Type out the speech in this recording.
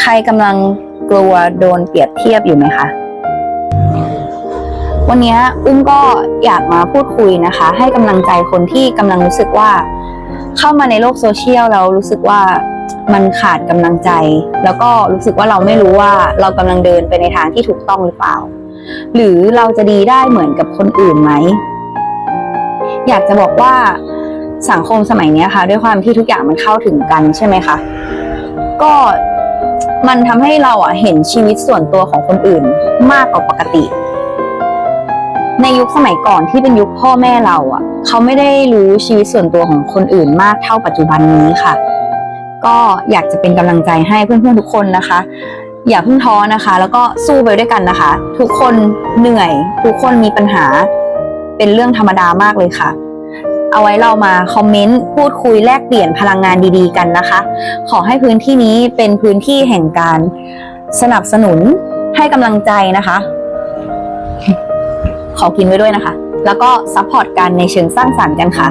ใครกำลังกลัวโดนเปรียบเทียบอยู่ไหมคะ วันนี้อุ้มก็อยากมาพูดคุยนะคะ ให้กำลังใจคนที่กำลังรู้สึกว่า เข้ามาในโลกโซเชียลแล้วรู้สึกว่ามันขาดกำลังใจ แล้วก็รู้สึกว่าเราไม่รู้ว่าเรากำลังเดินไปในทางที่ถูกต้องหรือเปล่า หรือเราจะดีได้เหมือนกับคนอื่นไหม อยากจะบอกว่าสังคมสมัยนี้ค่ะ ด้วยความที่ทุกอย่างมันเข้าถึงกันใช่ไหมคะ ก็ มันทำให้เราอะเห็นชีวิตส่วนตัวของคนอื่นมากกว่าปกติ ในยุคสมัยก่อนที่เป็นยุคพ่อแม่เราอะ เขาไม่ได้รู้ชีวิตส่วนตัวของคนอื่นมากเท่าปัจจุบันนี้ค่ะ ก็อยากจะเป็นกำลังใจให้เพื่อนๆทุกคนนะคะ อย่าเพิ่งท้อนะคะ แล้วก็สู้ไปด้วยกันนะคะ ทุกคนเหนื่อย ทุกคนมีปัญหา เป็นเรื่องธรรมดามากเลยค่ะ เอาไว้เรามาคอมเมนต์พูดคุยแลกเปลี่ยนพลังงานดีๆกันนะคะ ขอให้พื้นที่นี้เป็นพื้นที่แห่งการสนับสนุนให้กำลังใจนะคะ ขอกินไว้ด้วยนะคะ แล้วก็ซัพพอร์ตกันในเชิงสร้างสรรค์กันค่ะ